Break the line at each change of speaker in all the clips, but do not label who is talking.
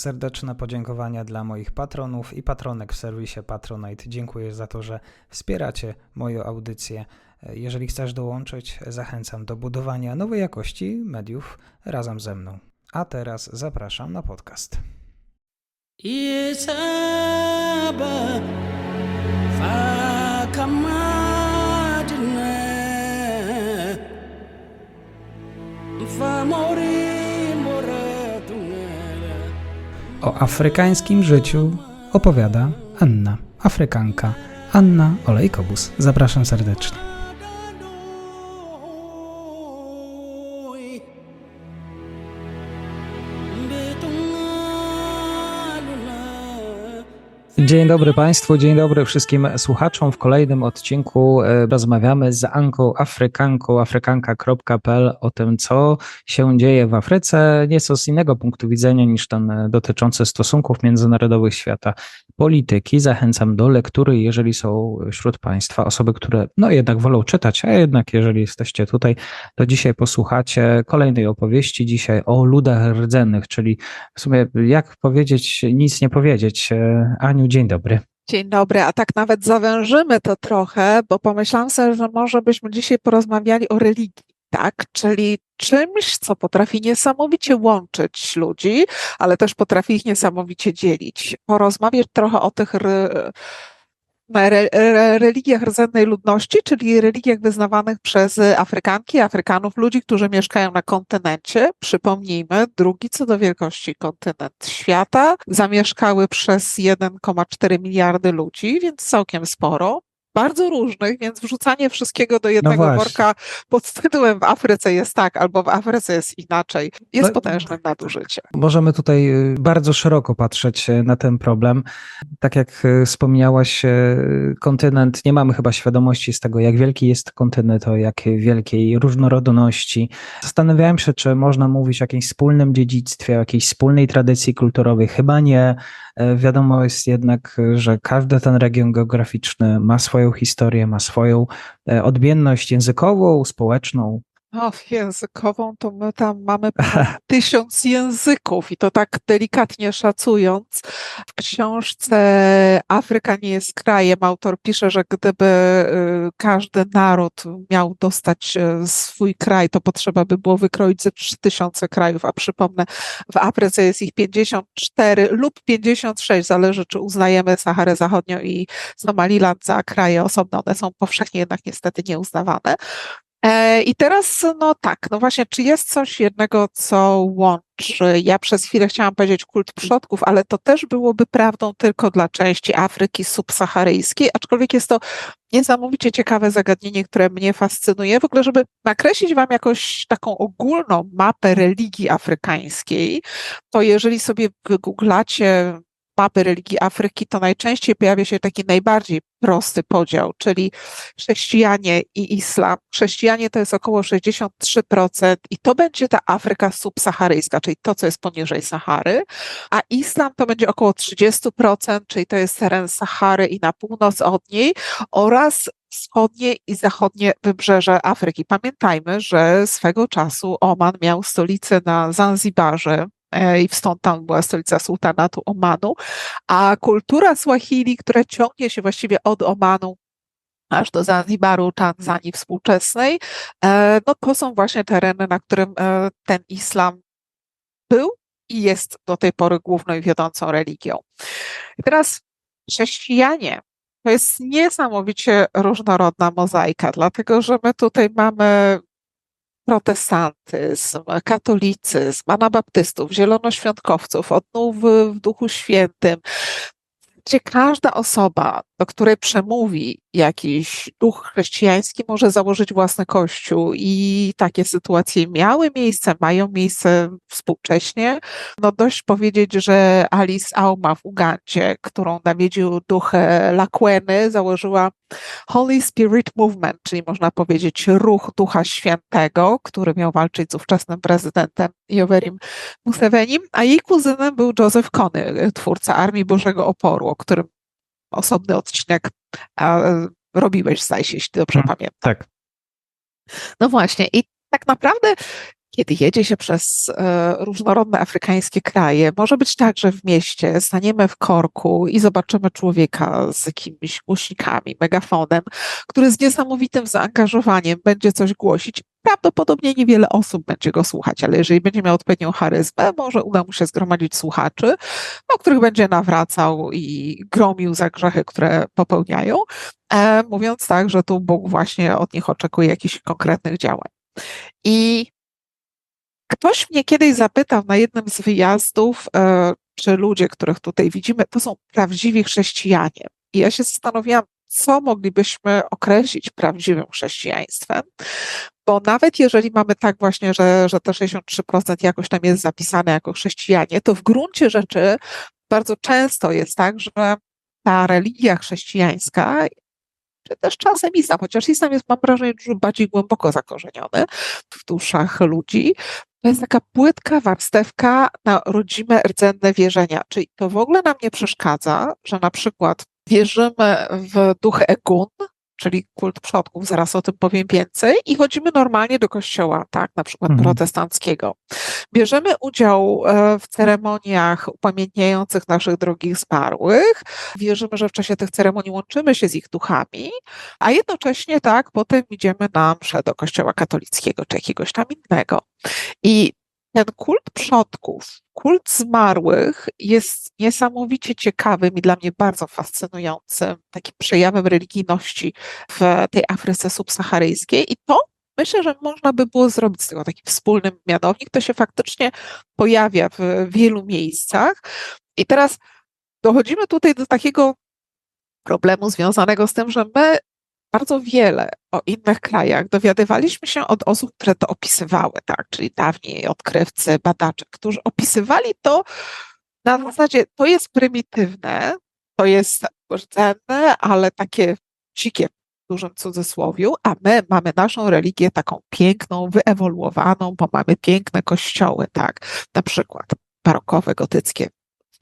Serdeczne podziękowania dla moich patronów i patronek w serwisie Patronite. Dziękuję za to, że wspieracie moją audycję. Jeżeli chcesz dołączyć, zachęcam do budowania nowej jakości mediów razem ze mną. A teraz zapraszam na podcast.
Isaba
O afrykańskim życiu opowiada Anna, Afrykanka, Anna Olejkobus. Zapraszam serdecznie. Dzień dobry Państwu, dzień dobry wszystkim słuchaczom. W kolejnym odcinku e, rozmawiamy z Anką Afrykanką, afrykanka.pl o tym, co się dzieje w Afryce, nieco z innego punktu widzenia niż ten e, dotyczący stosunków międzynarodowych świata polityki. Zachęcam do lektury, jeżeli są wśród Państwa osoby, które no jednak wolą czytać, a jednak jeżeli jesteście tutaj, to dzisiaj posłuchacie kolejnej opowieści, dzisiaj o ludach rdzennych, czyli w sumie jak powiedzieć, nic nie powiedzieć. E, Aniu, dzień dobry.
Dzień dobry, a tak nawet zawężymy to trochę, bo pomyślałam sobie, że może byśmy dzisiaj porozmawiali o religii, tak? Czyli czymś, co potrafi niesamowicie łączyć ludzi, ale też potrafi ich niesamowicie dzielić. Porozmawiać trochę o tych re, re, re, religiach rdzennej ludności, czyli religiach wyznawanych przez Afrykanki, Afrykanów, ludzi, którzy mieszkają na kontynencie. Przypomnijmy, drugi co do wielkości kontynent świata, zamieszkały przez 1,4 miliardy ludzi, więc całkiem sporo. Bardzo różnych, więc wrzucanie wszystkiego do jednego
właśnie.
worka pod tytułem w Afryce jest tak, albo w Afryce jest inaczej, jest
No,
potężnym nadużyciem.
Możemy tutaj y, bardzo szeroko patrzeć y, na ten problem. Tak jak y, wspomniałaś, kontynent, nie mamy chyba świadomości z tego, jak wielki jest kontynent, o jak wielkiej różnorodności. Zastanawiałem się, czy można mówić o jakimś wspólnym dziedzictwie, o jakiejś wspólnej tradycji kulturowej. Chyba nie. E, Wiadomo jest jednak, że każdy ten region geograficzny ma swoją historię, ma swoją e, odmienność językową, społeczną.
O, językową to my tam mamy tysiąc języków i to tak delikatnie szacując. W książce Afryka nie jest krajem autor pisze, że gdyby y, każdy naród miał dostać y, swój kraj, to potrzeba by było wykroić ze 3000 krajów, a przypomnę, w Afryce jest ich 54 lub 56, zależy czy uznajemy Saharę Zachodnią i Somaliland za kraje osobne, one są powszechnie jednak niestety nieuznawane. E, I teraz, no tak, no właśnie, czy jest coś jednego, co łączy? Ja przez chwilę chciałam powiedzieć kult przodków, ale to też byłoby prawdą tylko dla części Afryki subsaharyjskiej, aczkolwiek jest to niesamowicie ciekawe zagadnienie, które mnie fascynuje. W ogóle, żeby nakreślić Wam jakąś taką ogólną mapę religii afrykańskiej, to jeżeli sobie wygooglacie mapy religii Afryki, to najczęściej pojawia się taki najbardziej prosty podział, czyli chrześcijanie i islam. Chrześcijanie to jest około 63% i to będzie ta Afryka subsaharyjska, czyli to, co jest poniżej Sahary, a islam to będzie około 30%, czyli to jest teren Sahary i na północ od niej oraz wschodnie i zachodnie wybrzeże Afryki. Pamiętajmy, że swego czasu Oman miał stolicę na Zanzibarze, i stąd tam była stolica sułtanatu Omanu, a kultura Swahili, która ciągnie się właściwie od Omanu aż do Zanzibaru, Tanzanii współczesnej, e, no to są właśnie tereny, na którym e, ten islam był i jest do tej pory główną i wiodącą religią. I teraz chrześcijanie to jest niesamowicie różnorodna mozaika, dlatego że my tutaj mamy protestantyzm, katolicyzm, anabaptystów, zielonoświątkowców, odnowy w Duchu Świętym, gdzie każda osoba, do której przemówi jakiś duch chrześcijański, może założyć własny kościół. I takie sytuacje miały miejsce, mają miejsce współcześnie. No dość powiedzieć, że Alice Auma w Ugandzie, którą nawiedził duch e, Lakweny, założyła Holy Spirit Movement, czyli można powiedzieć ruch Ducha Świętego, który miał walczyć z ówczesnym prezydentem Yowerim Musevenim, a jej kuzynem był Joseph Kony, twórca Armii Bożego Oporu, o którym osobny odcinek robiłeś, zdaje się, jeśli dobrze
Hmm,
pamiętam.
Tak.
No właśnie, i tak naprawdę kiedy jedzie się przez e, różnorodne afrykańskie kraje, może być tak, że w mieście staniemy w korku i zobaczymy człowieka z jakimiś głośnikami, megafonem, który z niesamowitym zaangażowaniem będzie coś głosić. Prawdopodobnie niewiele osób będzie go słuchać, ale jeżeli będzie miał odpowiednią charyzmę, może uda mu się zgromadzić słuchaczy, no, których będzie nawracał i gromił za grzechy, które popełniają, e, mówiąc tak, że tu Bóg właśnie od nich oczekuje jakichś konkretnych działań. I Ktoś mnie kiedyś zapytał na jednym z wyjazdów, e, czy ludzie, których tutaj widzimy, to są prawdziwi chrześcijanie. I ja się zastanawiałam, co moglibyśmy określić prawdziwym chrześcijaństwem, bo nawet jeżeli mamy tak właśnie, że, że te 63% jakoś tam jest zapisane jako chrześcijanie, to w gruncie rzeczy bardzo często jest tak, że ta religia chrześcijańska, czy też czasem islam, chociaż islam jest, mam wrażenie, dużo bardziej głęboko zakorzeniony w duszach ludzi, to jest taka płytka warstewka na rodzime rdzenne wierzenia. Czyli to w ogóle nam nie przeszkadza, że na przykład wierzymy w duch Egun, czyli kult przodków, zaraz o tym powiem więcej, i chodzimy normalnie do kościoła, tak, na przykład
Mhm.
protestanckiego. Bierzemy udział e, w ceremoniach upamiętniających naszych drogich zmarłych. Wierzymy, że w czasie tych ceremonii łączymy się z ich duchami, a jednocześnie tak, potem idziemy na mszę do kościoła katolickiego czy jakiegoś tam innego. I ten kult przodków, kult zmarłych jest niesamowicie ciekawym i dla mnie bardzo fascynującym takim przejawem religijności w tej Afryce subsaharyjskiej. I to myślę, że można by było zrobić z tego taki wspólny mianownik. To się faktycznie pojawia w wielu miejscach. I teraz dochodzimy tutaj do takiego problemu związanego z tym, że my bardzo wiele o innych krajach. Dowiadywaliśmy się od osób, które to opisywały, tak, czyli dawniej odkrywcy, badacze, którzy opisywali to na zasadzie, to jest prymitywne, to jest rdzenne, ale takie dzikie w dużym cudzysłowiu, a my mamy naszą religię taką piękną, wyewoluowaną, bo mamy piękne kościoły, tak, na przykład barokowe, gotyckie,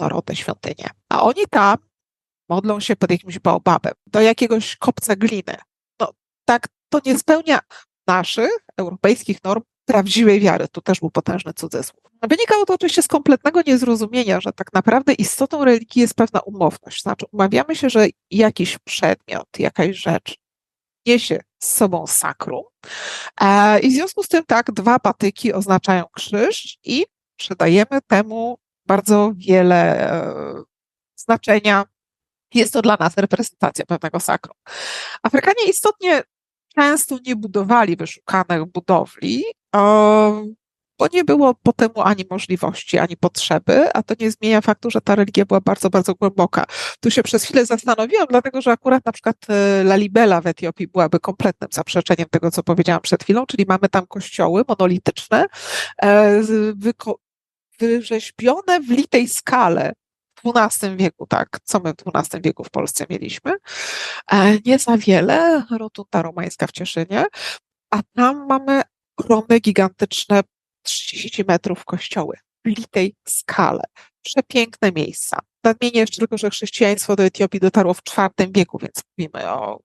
norodne świątynie. A oni tam modlą się pod jakimś baobabem, do jakiegoś kopca gliny. No tak, to nie spełnia naszych europejskich norm prawdziwej wiary. Tu też był potężny cudzysłów. Wynikało to oczywiście z kompletnego niezrozumienia, że tak naprawdę istotą religii jest pewna umowność. Znaczy, umawiamy się, że jakiś przedmiot, jakaś rzecz niesie z sobą sakrum. E, I w związku z tym, tak, dwa patyki oznaczają krzyż i przydajemy temu bardzo wiele e, znaczenia, jest to dla nas reprezentacja pewnego sakrum. Afrykanie istotnie często nie budowali wyszukanych budowli, bo nie było po temu ani możliwości, ani potrzeby, a to nie zmienia faktu, że ta religia była bardzo, bardzo głęboka. Tu się przez chwilę zastanowiłam, dlatego że akurat na przykład e, Lalibela w Etiopii byłaby kompletnym zaprzeczeniem tego, co powiedziałam przed chwilą, czyli mamy tam kościoły monolityczne, e, wyrzeźbione w litej skale XII wieku, tak, co my w XII wieku w Polsce mieliśmy, e, nie za wiele, rotunda romańska w Cieszynie, a tam mamy ogromne, gigantyczne 30 metrów kościoły litej skale. Przepiękne miejsca. Nadmienię jeszcze tylko, że chrześcijaństwo do Etiopii dotarło w IV wieku, więc mówimy o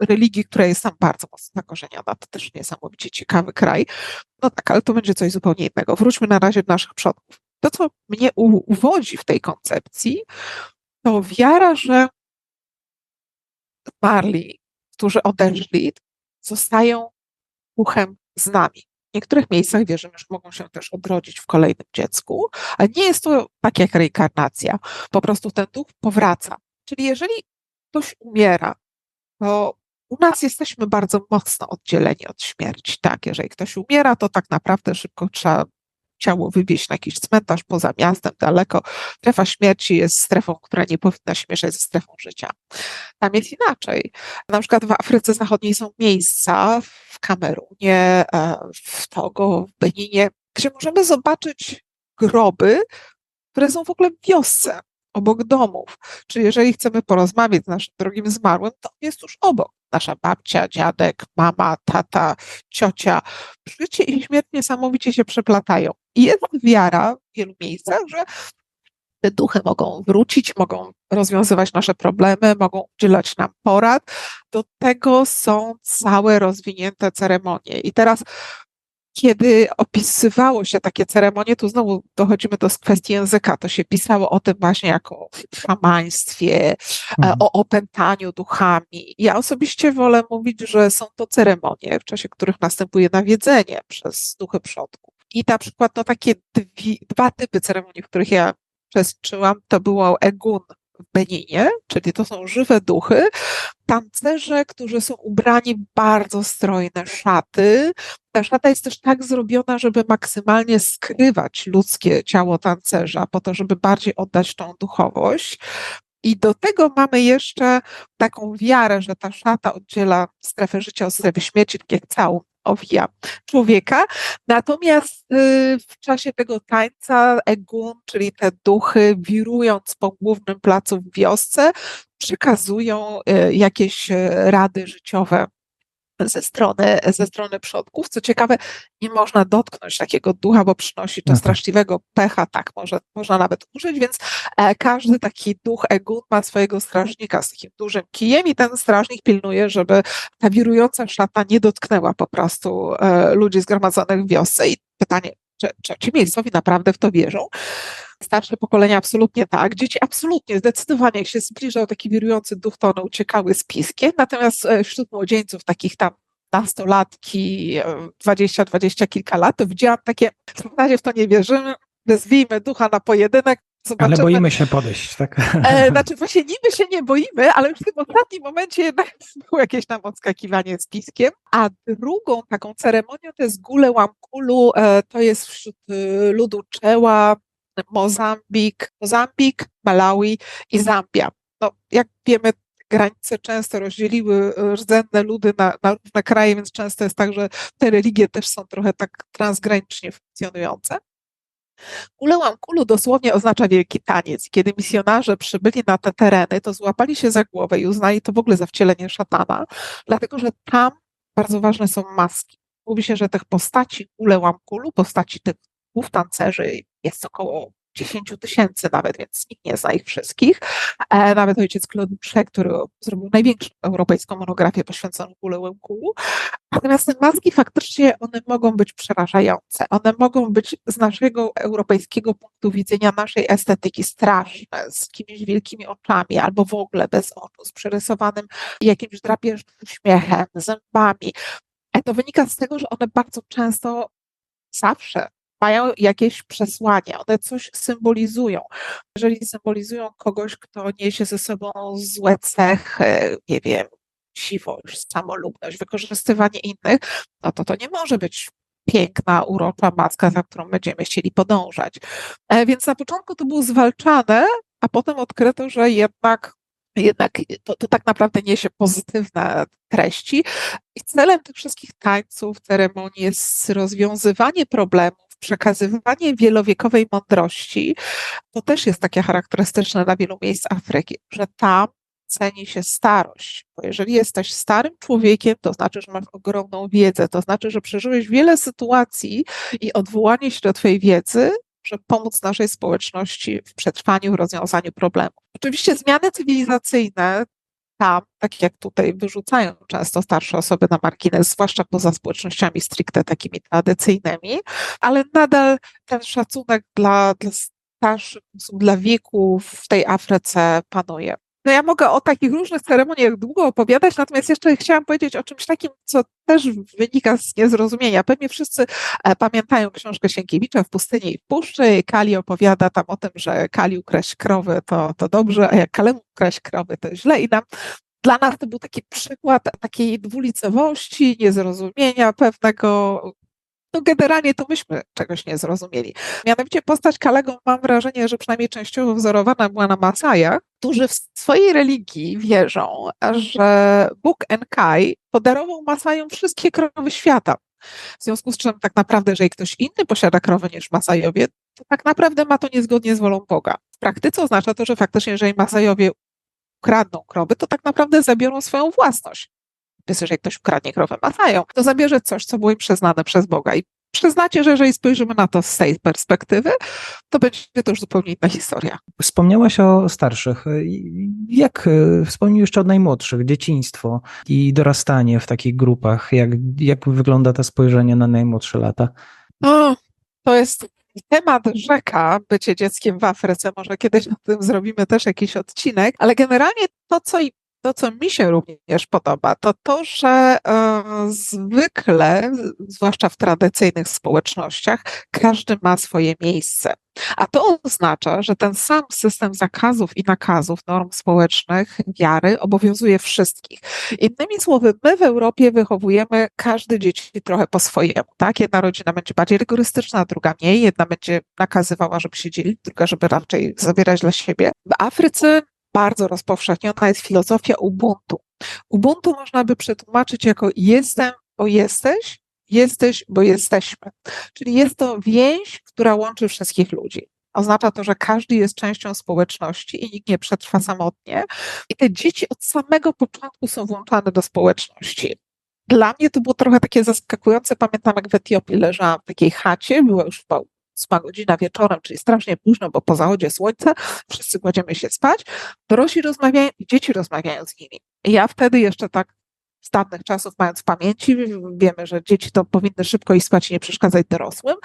religii, która jest tam bardzo mocno zakorzeniona. To też niesamowicie ciekawy kraj. No tak, ale to będzie coś zupełnie innego. Wróćmy na razie do naszych przodków to, co mnie uwodzi w tej koncepcji, to wiara, że zmarli, którzy odeszli, zostają duchem z nami. W niektórych miejscach wierzymy, że mogą się też odrodzić w kolejnym dziecku, ale nie jest to tak jak reinkarnacja. Po prostu ten duch powraca. Czyli jeżeli ktoś umiera, to u nas jesteśmy bardzo mocno oddzieleni od śmierci. Tak, jeżeli ktoś umiera, to tak naprawdę szybko trzeba ciało wywieźć na jakiś cmentarz poza miastem, daleko. Strefa śmierci jest strefą, która nie powinna się mieszać ze strefą życia. Tam jest inaczej. Na przykład w Afryce Zachodniej są miejsca, w Kamerunie, e, w Togo, w Beninie, gdzie możemy zobaczyć groby, które są w ogóle w wiosce, obok domów. Czyli jeżeli chcemy porozmawiać z naszym drogim zmarłym, to jest już obok nasza babcia, dziadek, mama, tata, ciocia. Życie i śmierć niesamowicie się przeplatają. I jest wiara w wielu miejscach, że te duchy mogą wrócić, mogą rozwiązywać nasze problemy, mogą udzielać nam porad. Do tego są całe rozwinięte ceremonie. I teraz kiedy opisywało się takie ceremonie, tu znowu dochodzimy do kwestii języka, to się pisało o tym właśnie jako szamaństwie, e,
Mhm.
o opętaniu duchami. Ja osobiście wolę mówić, że są to ceremonie, w czasie których następuje nawiedzenie przez duchy przodków. I na przykład no, takie dwi, dwa typy ceremonii, w których ja uczestniczyłam, to było Egun w Beninie, czyli to są żywe duchy, tancerze, którzy są ubrani w bardzo strojne szaty. Ta szata jest też tak zrobiona, żeby maksymalnie skrywać ludzkie ciało tancerza, po to, żeby bardziej oddać tą duchowość. I do tego mamy jeszcze taką wiarę, że ta szata oddziela strefę życia od strefy śmierci, tak jak całą owija człowieka. Natomiast y, w czasie tego tańca Egun, czyli te duchy, wirując po głównym placu w wiosce, przekazują y, jakieś y, rady życiowe ze strony, ze strony przodków. Co ciekawe, nie można dotknąć takiego ducha, bo przynosi to
No tak.
straszliwego pecha, tak, może, można nawet użyć, więc e, każdy taki duch Egun ma swojego strażnika z takim dużym kijem i ten strażnik pilnuje, żeby ta wirująca szata nie dotknęła po prostu e, ludzi zgromadzonych w wiosce. I pytanie, czy, czy miejscowi naprawdę w to wierzą? Starsze pokolenia absolutnie tak, dzieci absolutnie, zdecydowanie, jak się zbliżał taki wirujący duch, to one uciekały z piskiem, natomiast e, wśród młodzieńców takich tam nastolatki, e, 20, 20 kilka lat, to widziałam takie, w razie w to nie wierzymy, wezwijmy ducha na pojedynek, zobaczymy.
Ale boimy się podejść, tak?
E, znaczy właśnie niby się nie boimy, ale już w tym ostatnim momencie jednak było jakieś tam odskakiwanie z piskiem. A drugą taką ceremonią to jest Gule Łamkulu, e, to jest wśród e, ludu Czeła, Mozambik, Mozambik, Malawi i Zambia. No, jak wiemy, granice często rozdzieliły e, rdzenne ludy na, na różne kraje, więc często jest tak, że te religie też są trochę tak transgranicznie funkcjonujące. Kulełam kulu dosłownie oznacza wielki taniec. Kiedy misjonarze przybyli na te tereny, to złapali się za głowę i uznali to w ogóle za wcielenie szatana, dlatego że tam bardzo ważne są maski. Mówi się, że tych postaci Kulełam kulu, postaci tych głów tancerzy jest około 10 tysięcy nawet, więc nikt nie zna ich wszystkich. E, nawet ojciec Claude Boucher, który zrobił największą europejską monografię poświęconą Kulełam kulu. Natomiast te maski faktycznie one mogą być przerażające. One mogą być z naszego europejskiego punktu widzenia, naszej estetyki straszne, z jakimiś wielkimi oczami, albo w ogóle bez oczu, z przerysowanym jakimś drapieżnym uśmiechem, zębami. A to wynika z tego, że one bardzo często, zawsze mają jakieś przesłanie, one coś symbolizują. Jeżeli symbolizują kogoś, kto niesie ze sobą złe cechy, nie wiem, siwość, samolubność, wykorzystywanie innych, no to to nie może być piękna, urocza maska, za którą będziemy chcieli podążać. E, Więc na początku to było zwalczane, a potem odkryto, że jednak, jednak to, to tak naprawdę niesie pozytywne treści. I celem tych wszystkich tańców, ceremonii jest rozwiązywanie problemów, przekazywanie wielowiekowej mądrości. To też jest takie charakterystyczne dla wielu miejsc Afryki, że tam ceni się starość. Bo jeżeli jesteś starym człowiekiem, to znaczy, że masz ogromną wiedzę, to znaczy, że przeżyłeś wiele sytuacji i odwołanie się do Twojej wiedzy może pomóc naszej społeczności w przetrwaniu, w rozwiązaniu problemów. Oczywiście zmiany cywilizacyjne tam, tak jak tutaj, wyrzucają często starsze osoby na margines, zwłaszcza poza społecznościami stricte takimi tradycyjnymi, ale nadal ten szacunek dla, dla starszych osób, dla wieku w tej Afryce panuje. No ja mogę o takich różnych ceremoniach długo opowiadać, natomiast jeszcze chciałam powiedzieć o czymś takim, co też wynika z niezrozumienia. Pewnie wszyscy e, pamiętają książkę Sienkiewicza w pustyni i w puszczy. Kali opowiada tam o tym, że Kali ukraść krowy to, to dobrze, a jak Kalemu ukraść krowy to źle. I nam, dla nas to był taki przykład takiej dwulicowości, niezrozumienia pewnego. No generalnie to myśmy czegoś nie zrozumieli. Mianowicie postać Kalego mam wrażenie, że przynajmniej częściowo wzorowana była na Masajach, którzy w swojej religii wierzą, że Bóg Enkai podarował Masajom wszystkie krowy świata. W związku z czym tak naprawdę, jeżeli ktoś inny posiada krowy niż Masajowie, to tak naprawdę ma to niezgodnie z wolą Boga. W praktyce oznacza to, że faktycznie, jeżeli Masajowie ukradną krowy, to tak naprawdę zabiorą swoją własność. Więc jeżeli ktoś ukradnie krowę Masają, to zabierze coś, co było im przyznane przez Boga. I przyznacie, że jeżeli spojrzymy na to z tej perspektywy, to będzie to już zupełnie inna historia.
Wspomniałaś o starszych. Jak e, wspomnij jeszcze o najmłodszych, dzieciństwo i dorastanie w takich grupach? Jak, jak wygląda to spojrzenie na najmłodsze lata?
No, to jest temat rzeka, bycie dzieckiem w Afryce. Może kiedyś o tym zrobimy też jakiś odcinek, ale generalnie to, co i to, co mi się również podoba, to to, że e, zwykle, zwłaszcza w tradycyjnych społecznościach, każdy ma swoje miejsce. A to oznacza, że ten sam system zakazów i nakazów, norm społecznych, wiary obowiązuje wszystkich. Innymi słowy, my w Europie wychowujemy każde dzieci trochę po swojemu. Tak? Jedna rodzina będzie bardziej rygorystyczna, druga mniej. Jedna będzie nakazywała, żeby się dzielić, druga, żeby raczej zabierać dla siebie. W Afryce bardzo rozpowszechniona jest filozofia Ubuntu. Ubuntu można by przetłumaczyć jako jestem, bo jesteś, jesteś, bo jesteśmy. Czyli jest to więź, która łączy wszystkich ludzi. Oznacza to, że każdy jest częścią społeczności i nikt nie przetrwa samotnie. I te dzieci od samego początku są włączane do społeczności. Dla mnie to było trochę takie zaskakujące. Pamiętam, jak w Etiopii leżałam w takiej chacie, była już w ósma godzina wieczorem, czyli strasznie późno, bo po zachodzie słońca wszyscy kładziemy się spać. Dorośli rozmawiają i dzieci rozmawiają z nimi. I ja wtedy jeszcze tak z dawnych czasów, mając w pamięci, wiemy, że dzieci to powinny szybko iść spać i nie przeszkadzać dorosłym.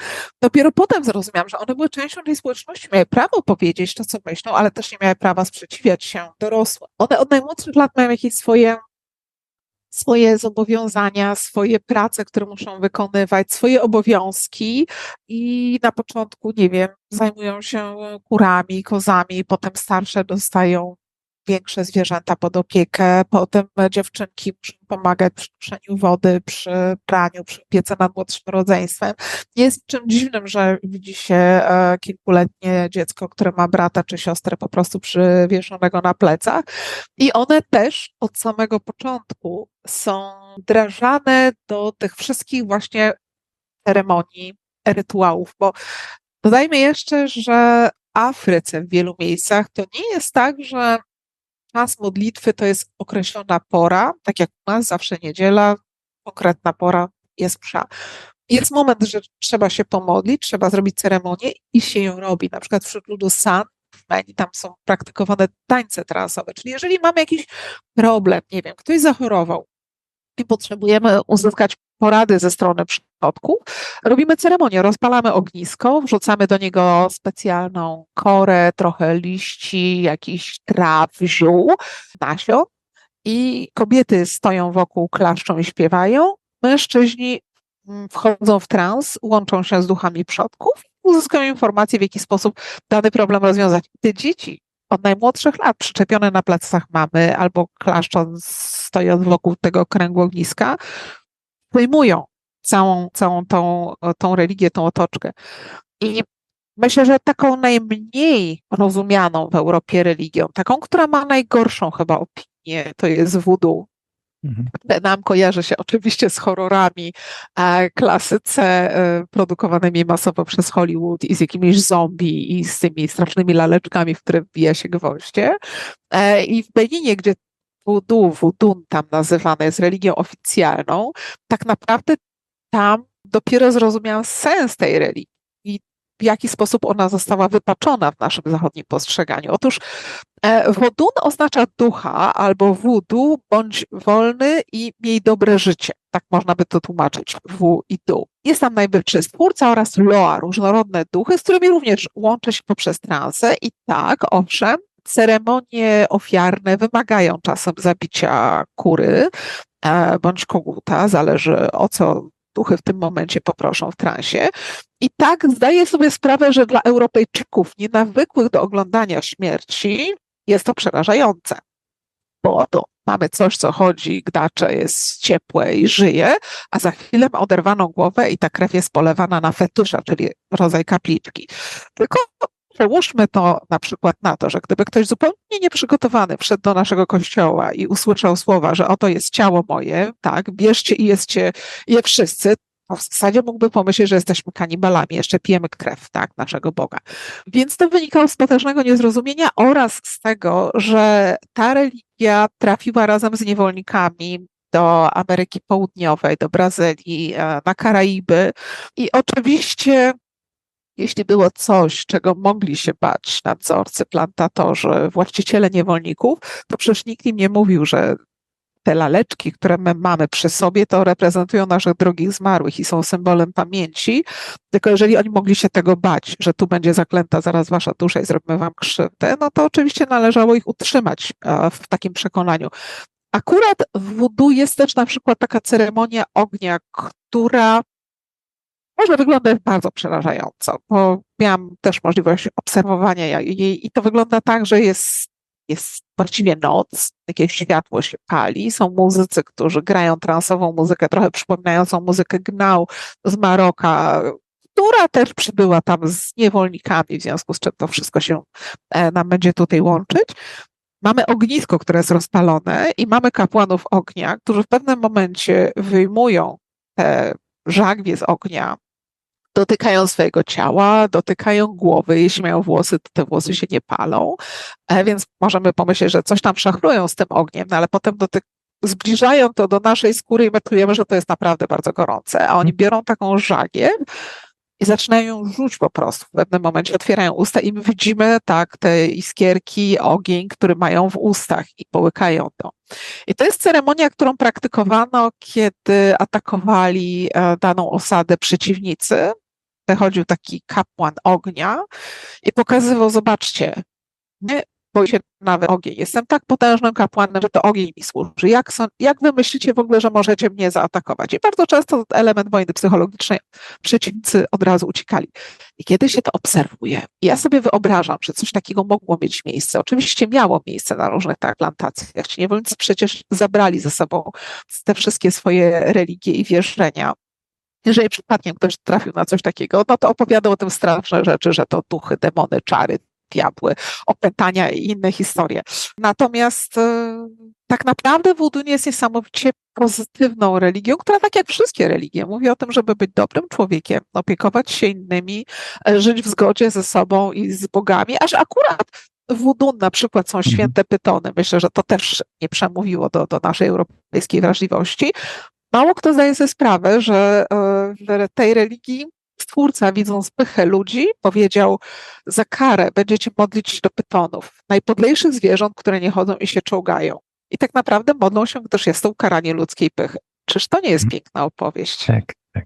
Dopiero potem zrozumiałam, że one były częścią tej społeczności, miały prawo powiedzieć to, co myślą, ale też nie miały prawa sprzeciwiać się dorosłym. One od najmłodszych lat mają jakieś swoje swoje zobowiązania, swoje prace, które muszą wykonywać, swoje obowiązki i na początku, nie wiem, zajmują się kurami, kozami, potem starsze dostają większe zwierzęta pod opiekę, potem dziewczynki muszą pomagać przy tuszeniu wody, przy praniu, przy piece nad młodszym rodzeństwem. Nie jest czym dziwnym, że widzi się e, kilkuletnie dziecko, które ma brata czy siostrę po prostu przywieszonego na plecach i one też od samego początku są wdrażane do tych wszystkich właśnie ceremonii, rytuałów, bo dodajmy jeszcze, że Afryce w wielu miejscach to nie jest tak, że czas modlitwy to jest określona pora, tak jak u nas zawsze niedziela, konkretna pora jest msza. Jest moment, że trzeba się pomodlić, trzeba zrobić ceremonię i się ją robi. Na przykład wśród ludu San tam są praktykowane tańce transowe. Czyli jeżeli mamy jakiś problem, nie wiem, ktoś zachorował i potrzebujemy uzyskać porady ze strony przodków, robimy ceremonię, rozpalamy ognisko, wrzucamy do niego specjalną korę, trochę liści, jakiś traw, ziół, nasion i kobiety stoją wokół, klaszczą i śpiewają, mężczyźni mm, wchodzą w trans, łączą się z duchami przodków, uzyskują informacje, w jaki sposób dany problem rozwiązać. Te dzieci od najmłodszych lat przyczepione na plecach mamy albo klaszcząc, stojąc wokół tego kręgu ogniska, pojmują całą, całą tą, tą religię, tą otoczkę. I myślę, że taką najmniej rozumianą w Europie religią, taką, która ma najgorszą chyba opinię, to jest voodoo.
Mhm.
Nam kojarzy się oczywiście z horrorami, e, klasyce e, produkowanymi masowo przez Hollywood i z jakimiś zombie i z tymi strasznymi laleczkami, w które wbija się gwoździe. E, I w Beninie, gdzie voodoo, voodoo tam nazywane jest religią oficjalną, tak naprawdę tam dopiero zrozumiałam sens tej religii i w jaki sposób ona została wypaczona w naszym zachodnim postrzeganiu. Otóż e, wodun oznacza ducha albo wudu, bądź wolny i miej dobre życie. Tak można by to tłumaczyć, w i du. Jest tam najwyższy stwórca oraz loa, różnorodne duchy, z którymi również łączy się poprzez transę i tak, owszem, ceremonie ofiarne wymagają czasem zabicia kury e, bądź koguta, zależy o co duchy w tym momencie poproszą w transie. I tak zdaję sobie sprawę, że dla Europejczyków nienawykłych do oglądania śmierci jest to przerażające. Bo to mamy coś, co chodzi, gdacze, jest ciepłe i żyje, a za chwilę ma oderwaną głowę i ta krew jest polewana na fetusza, czyli rodzaj kapliczki. Tylko Przełóżmy to na przykład na to, że gdyby ktoś zupełnie nieprzygotowany wszedł do naszego kościoła i usłyszał słowa, że oto jest ciało moje, tak, bierzcie i jedzcie je wszyscy, to w zasadzie mógłby pomyśleć, że jesteśmy kanibalami, jeszcze pijemy krew, tak, naszego Boga. Więc to wynikało z potężnego niezrozumienia oraz z tego, że ta religia trafiła razem z niewolnikami do Ameryki Południowej, do Brazylii, e, na Karaiby. I oczywiście, jeśli było coś, czego mogli się bać nadzorcy, plantatorzy, właściciele niewolników, to przecież nikt im nie mówił, że te laleczki, które my mamy przy sobie, to reprezentują naszych drogich zmarłych i są symbolem pamięci. Tylko jeżeli oni mogli się tego bać, że tu będzie zaklęta zaraz wasza dusza i zrobimy wam krzywdę, no to oczywiście należało ich utrzymać e, w takim przekonaniu. Akurat w voodoo jest też na przykład taka ceremonia ognia, która może wyglądać bardzo przerażająco, bo miałam też możliwość obserwowania jej i to wygląda tak, że jest, jest właściwie noc, jakieś światło się pali, są muzycy, którzy grają transową muzykę, trochę przypominającą muzykę gnał z Maroka, która też przybyła tam z niewolnikami, w związku z czym to wszystko się e, nam będzie tutaj łączyć. Mamy ognisko, które jest rozpalone i mamy kapłanów ognia, którzy w pewnym momencie wyjmują te żagwie z ognia, dotykają swojego ciała, dotykają głowy. Jeśli mają włosy, to te włosy się nie palą, e, więc możemy pomyśleć, że coś tam szachrują z tym ogniem, no ale potem dotyk zbliżają to do naszej skóry i my czujemy, że to jest naprawdę bardzo gorące. A oni biorą taką żagiew i zaczynają ją rzuć po prostu. W pewnym momencie otwierają usta i my widzimy tak te iskierki, ogień, który mają w ustach i połykają to. I to jest ceremonia, którą praktykowano, kiedy atakowali e, daną osadę przeciwnicy. Wychodził taki kapłan ognia i pokazywał, zobaczcie, my boi się nawet ogień. Jestem tak potężnym kapłanem, że to ogień mi służy. Jak, są, jak wy myślicie w ogóle, że możecie mnie zaatakować? I bardzo często element wojny psychologicznej przeciwnicy od razu uciekali. I kiedy się to obserwuje, ja sobie wyobrażam, że coś takiego mogło mieć miejsce. Oczywiście miało miejsce na różnych tak plantacjach. Ci niewolnicy przecież zabrali ze sobą te wszystkie swoje religie i wierzenia. Jeżeli przypadkiem ktoś trafił na coś takiego, no to opowiadał o tym straszne rzeczy, że to duchy, demony, czary, diabły, opętania i inne historie. Natomiast e, tak naprawdę voodoo jest niesamowicie pozytywną religią, która tak jak wszystkie religie mówi o tym, żeby być dobrym człowiekiem, opiekować się innymi, e, żyć w zgodzie ze sobą i z bogami, aż akurat w voodoo na przykład są
Mhm.
święte pytony. Myślę, że to też nie przemówiło do, do naszej europejskiej wrażliwości. Mało kto zdaje sobie sprawę, że e, w tej religii Stwórca, widząc pychę ludzi, powiedział: Za karę będziecie modlić się do pytonów, najpodlejszych zwierząt, które nie chodzą i się czołgają. I tak naprawdę modlą się, gdyż jest to ukaranie ludzkiej pychy. Czyż to nie jest
Mhm.
piękna opowieść?
Tak, tak.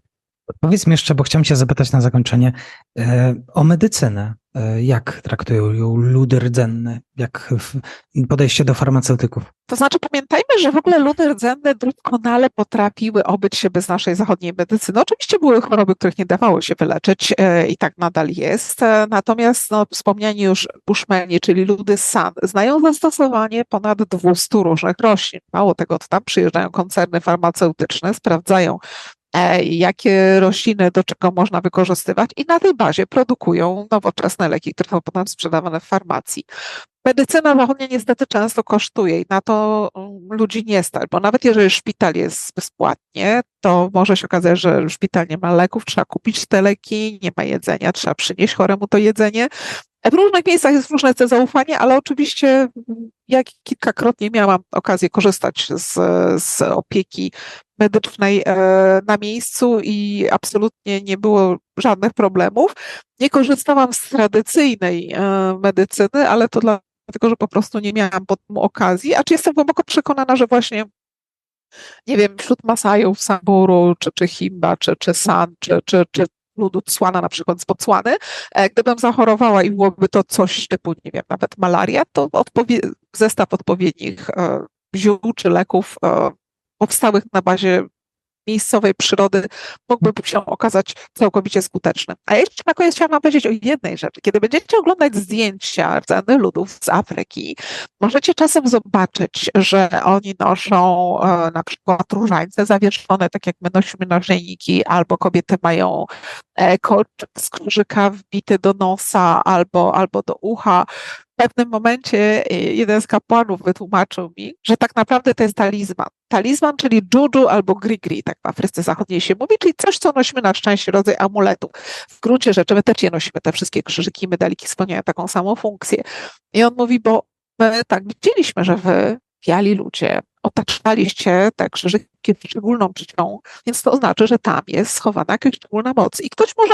Powiedz mi jeszcze, bo chciałem cię zapytać na zakończenie e, o medycynę. E, jak traktują ją ludy rdzenne? Jak podejście do farmaceutyków?
To znaczy, pamiętajmy, że w ogóle ludy rdzenne doskonale potrafiły obyć się bez naszej zachodniej medycyny. Oczywiście były choroby, których nie dawało się wyleczyć e, i tak nadal jest. E, natomiast no, wspomniani już bushmeni, czyli ludy san, znają zastosowanie ponad 200 różnych roślin. Mało tego, to tam przyjeżdżają koncerny farmaceutyczne, sprawdzają jakie rośliny do czego można wykorzystywać i na tej bazie produkują nowoczesne leki, które są potem sprzedawane w farmacji. Medycyna zachodnia niestety często kosztuje i na to mm, ludzi nie stać, bo nawet jeżeli szpital jest bezpłatnie, to może się okazać, że szpital nie ma leków, trzeba kupić te leki, nie ma jedzenia, trzeba przynieść choremu to jedzenie. W różnych miejscach jest różne te zaufanie, ale oczywiście mm, ja kilkakrotnie miałam okazję korzystać z, z opieki medycznej e, na miejscu i absolutnie nie było żadnych problemów. Nie korzystałam z tradycyjnej e, medycyny, ale to dlatego, że po prostu nie miałam po tym okazji, a czy jestem głęboko przekonana, że właśnie nie wiem, wśród Masajów, Samburu, czy, czy Himba, czy, czy San, czy, czy, czy ludu Tswana na przykład z Botswany, e, gdybym zachorowała i byłoby to coś typu, nie wiem, nawet malaria, to odpowie- zestaw odpowiednich e, ziół czy leków e, powstałych na bazie miejscowej przyrody mógłby się okazać całkowicie skuteczny. A jeszcze na koniec chciałam powiedzieć o jednej rzeczy. Kiedy będziecie oglądać zdjęcia rdzennych ludów z Afryki, możecie czasem zobaczyć, że oni noszą e, na przykład różańce zawieszone, tak jak my nosimy naszyjniki, albo kobiety mają e, kolczyk z krzyżyka wbity do nosa albo, albo do ucha. W pewnym momencie e, jeden z kapłanów wytłumaczył mi, że tak naprawdę to jest talizman. Talizman, czyli juju albo grigri, tak w Afryce Zachodniej się mówi, czyli coś, co nosimy na szczęście, rodzaj amuletu. W gruncie rzeczy my też je nosimy, te wszystkie krzyżyki, medaliki spełniają taką samą funkcję. I on mówi, bo my tak widzieliśmy, że wy biali ludzie otaczaliście te krzyżyki szczególną czcią, więc to oznacza, że tam jest schowana jakaś szczególna moc. I ktoś może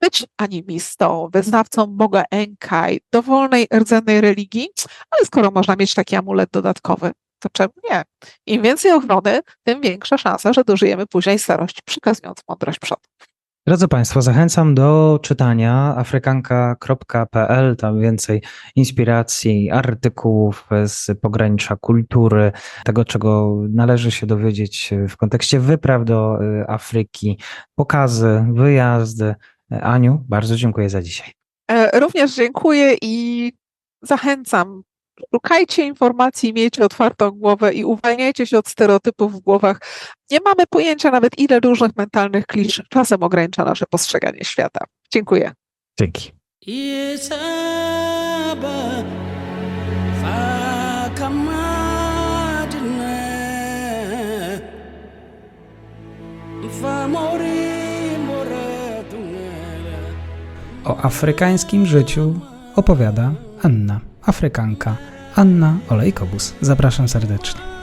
być animistą, wyznawcą Boga Enkaj, dowolnej rdzennej religii, ale skoro można mieć taki amulet dodatkowy, to czemu nie? Im więcej ochrony, tym większa szansa, że dożyjemy później starości, przekazując mądrość przodków.
Drodzy Państwo, zachęcam do czytania afrykanka.pl, tam więcej inspiracji, artykułów z pogranicza kultury, tego, czego należy się dowiedzieć w kontekście wypraw do y, Afryki, pokazy, wyjazdy. Aniu, bardzo dziękuję za dzisiaj.
E, Również dziękuję i zachęcam. Szukajcie informacji, miejcie otwartą głowę i uwalniajcie się od stereotypów w głowach. Nie mamy pojęcia nawet, ile różnych mentalnych klisz czasem ogranicza nasze postrzeganie świata. Dziękuję.
Dzięki.
O afrykańskim życiu opowiada Anna, Afrykanka. Anna Olejkobus. Zapraszam serdecznie.